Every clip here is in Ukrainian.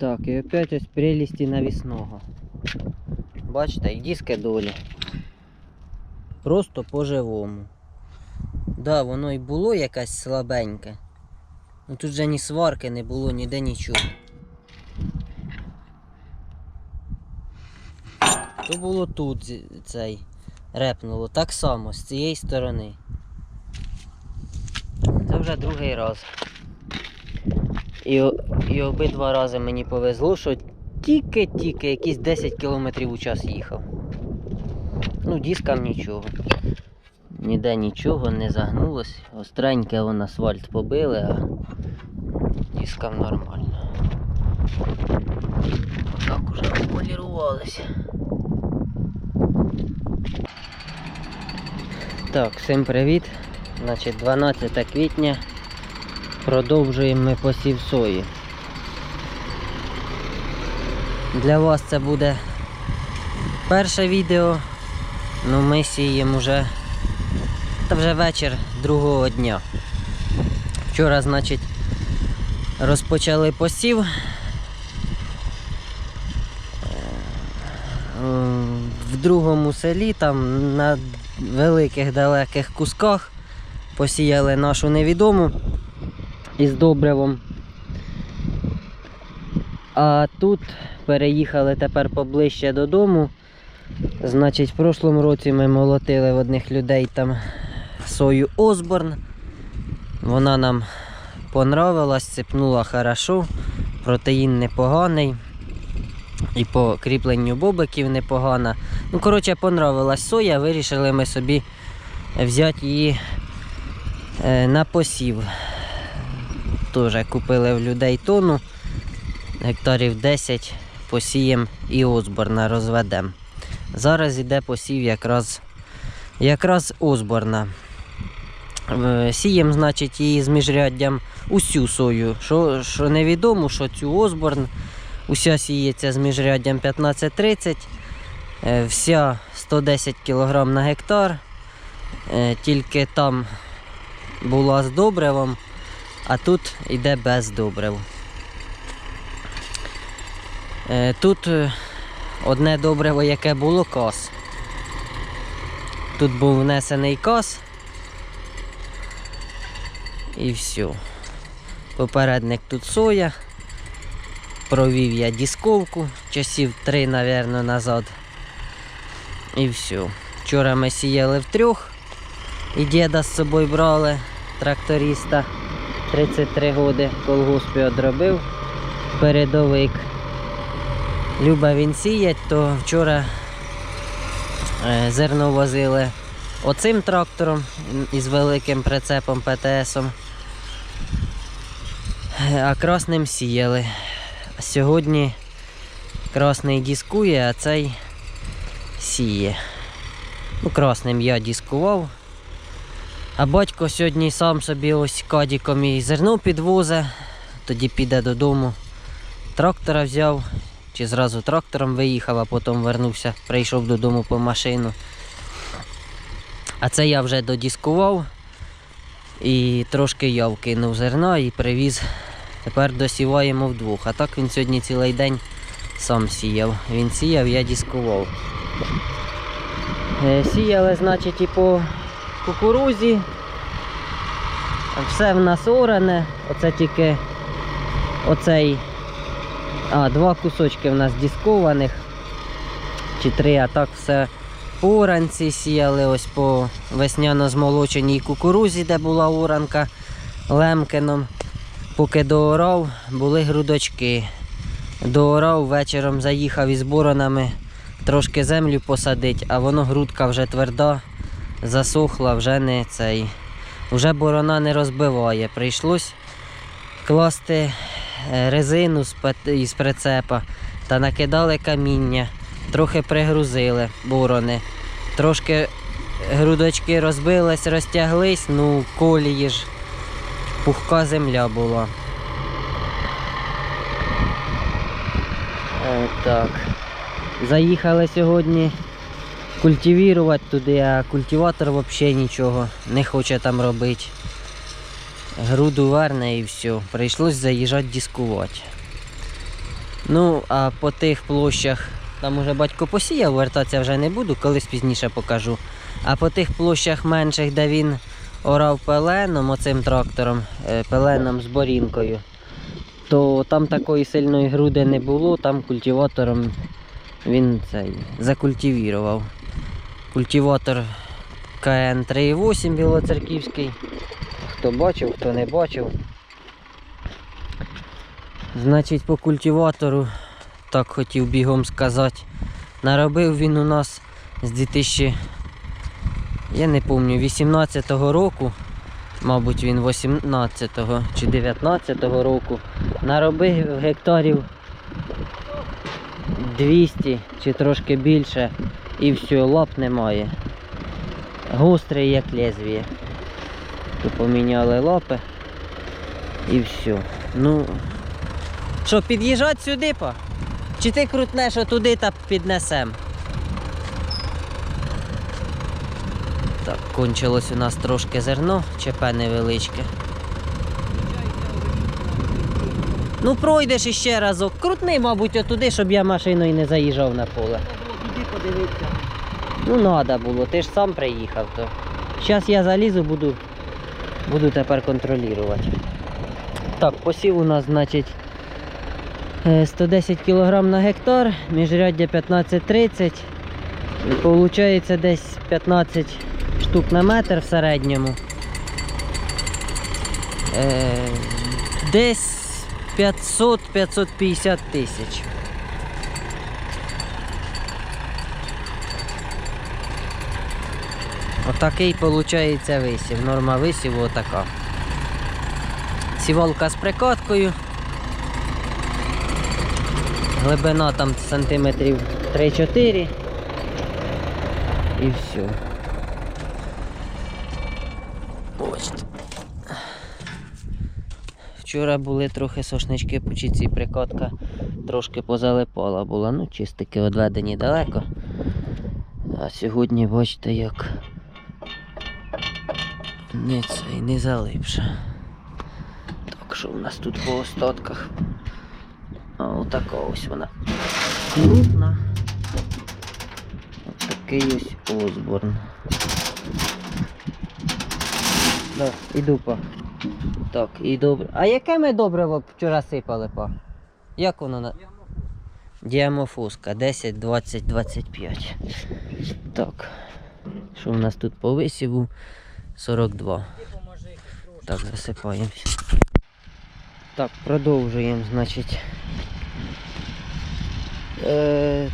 Так, і опять ось прелісті навісного. Бачите, і диски долі. Просто по-живому. Да, воно і було якесь слабеньке. Ну тут же ні сварки не було, ніде нічого. То було тут цей репнуло. Так само, з цієї сторони. Це вже другий раз. І, і обидва рази мені повезло, що тільки-тільки якісь 10 км у час їхав. Ну, дискам нічого. Ніде нічого не загнулось. Остреньке вон асфальт побили, а дискам нормально. Так уже полірувалися. Так, всім привіт. Значить, 12 квітня. Продовжуємо ми посів сої. Для вас це буде перше відео. Ну ми сіємо вже та вже вечір другого дня. Вчора, значить, розпочали посів. В другому селі, там на великих далеких кусках посіяли нашу невідому із добривом. А тут переїхали тепер поближче додому. Значить, в прошлому році ми молотили в одних людей там сою Осборн. Вона нам понравилась, цепнула хорошо, протеїн непоганий. І по кріпленню бобиків непогана. Ну, коротше, понравилась соя, вирішили ми собі взяти її е, на посів. Теж купили в людей тонну, гектарів 10 посіємо і Осборна розведемо. Зараз іде посів якраз, якраз Осборна. Е, Сієм, значить, її з міжряддям усю сою. Що, що невідомо, що цю Осборн уся сіється з міжряддям 15-30, е, вся 110 кг на гектар. Е, Тільки там була з добривом, а тут йде без добрив. Е, Тут е, одне добриво, яке було кос. Тут був внесений кос. І все. Попередник тут соя. Провів я дисковку часів три, мабуть, назад. І все. Вчора ми сіяли втрьох. І діда з собою брали тракториста. 33 роки колгоспі одробив. Передовик. Люба він сіять, то вчора е, зерно возили оцим трактором із великим прицепом ПТСом. Е, А красним сіяли. Сьогодні красний дискує, а цей сіє. Ну, красним я дискував. А батько сьогодні сам собі ось кадіком і зерно підвозе, тоді піде додому. Трактора взяв, чи зразу трактором виїхав, а потім вернувся, прийшов додому по машину. А це я вже додіскував і трошки я вкинув зерна і привіз. Тепер досіваємо вдвох. А так він сьогодні цілий день сам сіяв. Він сіяв, я дискував. Е, Сіяли, значить, і по кукурузі. Все в нас оране. Оце тільки оцей. А, два кусочки в нас дискованих. Чи три, а так все по сіяли ось по весняно змолоченій кукурузі, де була оранка лемкином. Поки доорав, були грудочки. Доорав, вечором заїхав із боронами трошки землю посадить, а воно грудка вже тверда, засохла, вже не цей. Вже борона не розбиває. Прийшлось класти е, резину із прицепа та накидали каміння, трохи пригрузили борони. Трошки грудочки розбились, розтяглись, ну колії ж пухка земля була. Е, так. Заїхали сьогодні культивірувати туди, а культиватор взагалі нічого не хоче там робити. Груду верне і все. Прийшлось заїжджати дискувати. Ну, а по тих площах, там уже батько посіяв, вертатися вже не буду, колись пізніше покажу. А по тих площах менших, де він орав пеленом, оцим трактором, е, пеленом з борінкою, то там такої сильної груди не було, там культиватором він цей закультивірував. Культиватор КН 3.8 білоцерківський. Хто бачив, хто не бачив. Значить, по культиватору, так хотів бігом сказати, наробив він у нас з 2000, я не пам'ятаю, 18-го року, мабуть, він 18-го чи 19-го року, наробив гектарів 200 чи трошки більше і все, лап немає. Гострий як лезвіє. То поміняли лапи і все. Ну, що, під'їжджати сюди па? Чи ти крутнеш отуди та піднесем? Так, кончилось у нас трошки зерно, ЧП невеличке. Ну пройдеш іще разок. Крутни, мабуть, отуди, щоб я машиною не заїжджав на поле. Іди подивитися. Ну треба було, ти ж сам приїхав то. Зараз я залізу, буду, буду тепер контролювати. Так, посів у нас, значить, е, 110 кг на гектар, міжряддя 15-30. Получається десь 15 штук на метр в середньому. Е, Десь 500-550 тисяч. Отакий виходить висів. Норма висіву отака. Сівалка з прикаткою. Глибина там сантиметрів 3-4. І все. Вчора були трохи сошнички по чіці прикатка трошки позалипала була. Ну, чистики відведені далеко. А сьогодні бачите як не цей не залипше. Так, що в нас тут по остатках? Отака ось вона крупна. Ось такий ось Осборн. Да, іду па. Так, і добре. А яке ми добре вчора сипали, па? Як воно на. Діамофуска 10, 20, 25. Так. Що в нас тут по висіву? 42. Так, засипаємося. Так, продовжуємо, значить. Е,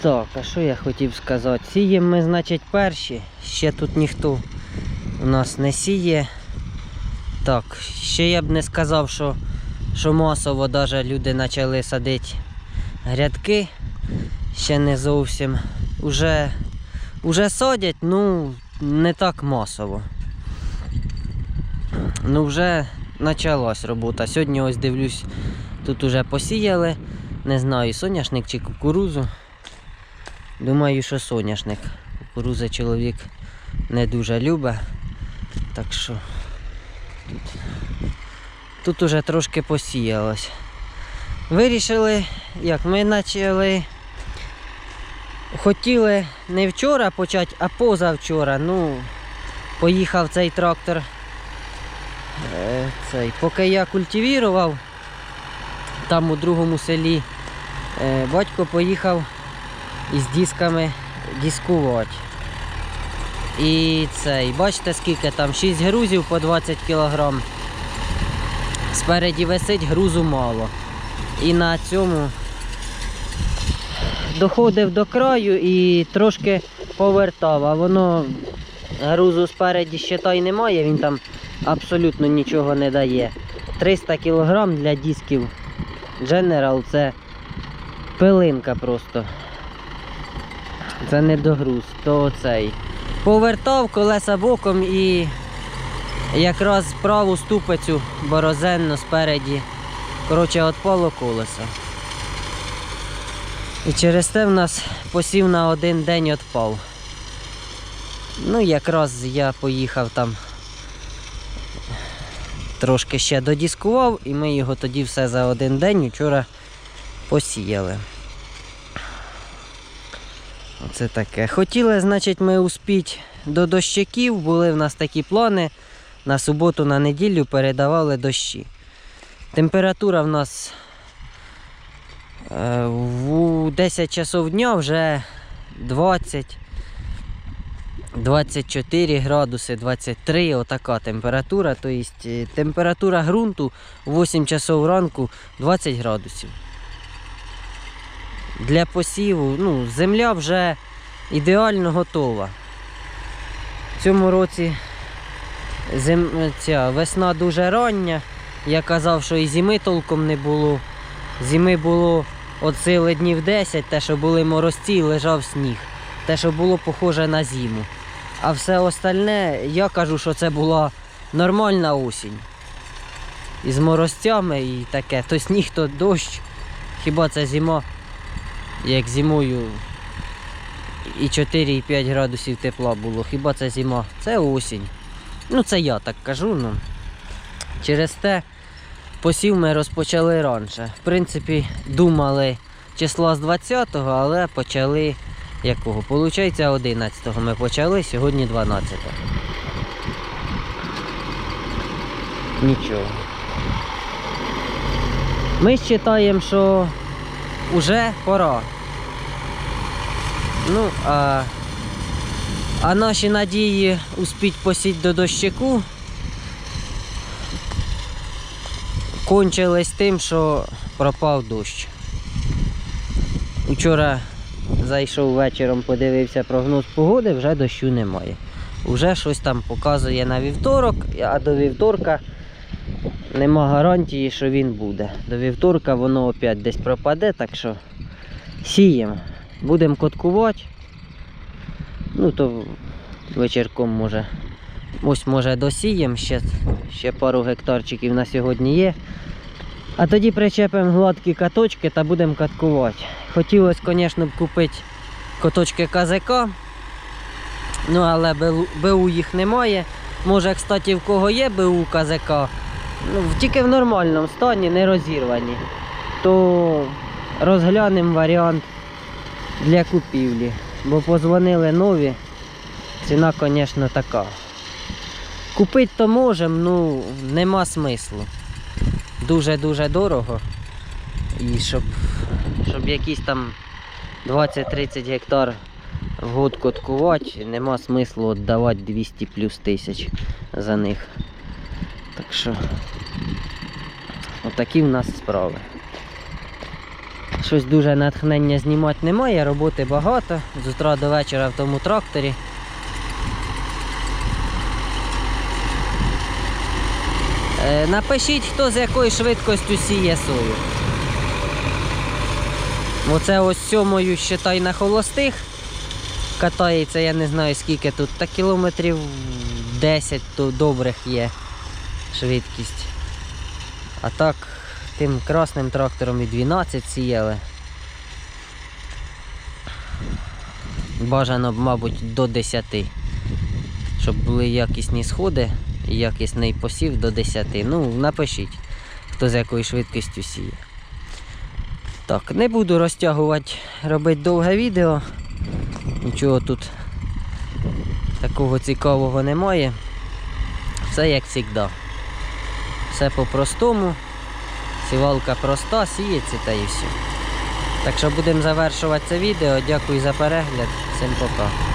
так, а що я хотів сказати? Сіємо ми, значить, перші. Ще тут ніхто у нас не сіє. Так, ще я б не сказав, що, що масово даже люди почали садити грядки. Ще не зовсім. Уже, уже садять, ну, не так масово. Ну, вже почалась робота. Сьогодні ось дивлюсь, тут уже посіяли. Не знаю, соняшник чи кукурузу. Думаю, що соняшник. Кукурузи чоловік не дуже любить. Так що тут, тут уже трошки посіялось. Вирішили, як ми почали. Хотіли не вчора почати, а позавчора. Ну, поїхав цей трактор. Е, цей. Поки я культивірував, там у другому селі е, батько поїхав із дисками дискувати. І цей, бачите, скільки там? 6 грузів по 20 кг. Спереді висить, грузу мало. І на цьому доходив до краю і трошки повертав, а воно грузу спереді ще та й немає, він там абсолютно нічого не дає. 300 кг для дисків General це пилинка просто. Це не догруз, то цей. Повертав колеса боком і якраз праву ступицю борозенну спереді. Коротше, відпало колесо. І через те в нас посів на один день відпав. Ну, якраз я поїхав там трошки ще додіскував, і ми його тоді все за один день вчора посіяли. Оце таке. Хотіли, значить, ми успіти до дощиків, були в нас такі плани. На суботу, на неділю передавали дощі. Температура в нас в 10 часов дня вже 20, 24 градуси, 23, отака температура. Тобто е, температура ґрунту в 8 часов ранку 20 градусів. Для посіву ну, земля вже ідеально готова. В цьому році зим... ця весна дуже рання. Я казав, що і зими толком не було. Зими було от сили днів 10, те, що були морозці, лежав сніг. Те, що було похоже на зиму. А все остальне, я кажу, що це була нормальна осінь. Із морозцями і таке. То сніг, то дощ. Хіба це зима, як зимою і 4, і 5 градусів тепла було. Хіба це зима? Це осінь. Ну це я так кажу. Ну. Через те посів ми розпочали раніше. В принципі, думали числа з 20-го, але почали якого? Получається 11-го ми почали, сьогодні 12-го. Нічого. Ми вважаємо, що вже пора. Ну, а, а наші надії успіть посіть до дощику кончились тим, що пропав дощ. Вчора зайшов вечором, подивився прогноз погоди, вже дощу немає. Уже щось там показує на вівторок, а до вівторка нема гарантії, що він буде. До вівторка воно опять десь пропаде, так що сіємо. Будемо коткувати. Ну то вечірком може. Ось може досіємо, ще, ще пару гектарчиків на сьогодні є. А тоді причепимо гладкі каточки та будемо каткувати. Хотілося, звісно, б купити каточки КЗК. Ну, але БУ- їх немає. Може, кстати, в кого є БУ КЗК, ну, тільки в нормальному стані, не розірвані, то розглянемо варіант для купівлі. Бо позвонили нові, ціна, звісно, така. Купити то можемо, ну нема смислу. Дуже-дуже дорого. І щоб, щоб якісь там 20-30 гектар в год коткувати, нема смислу віддавати 200 плюс тисяч за них. Так що отакі в нас справи. Щось дуже натхнення знімати немає, роботи багато. З утра до вечора в тому тракторі. Напишіть, хто з якою швидкістю сіє сою. Оце ось сьомою, считай, на холостих. Катається, я не знаю скільки тут, та кілометрів 10 то добрих є швидкість. А так, тим красним трактором і 12 сіяли. Бажано, б, мабуть, до 10. Щоб були якісні сходи якісний посів до 10. Ну, напишіть, хто з якою швидкістю сіє. Так, не буду розтягувати, робити довге відео. Нічого тут такого цікавого немає. Все як завжди. Все по-простому. Сівалка проста, сіється та і все. Так що будемо завершувати це відео. Дякую за перегляд. Всім пока.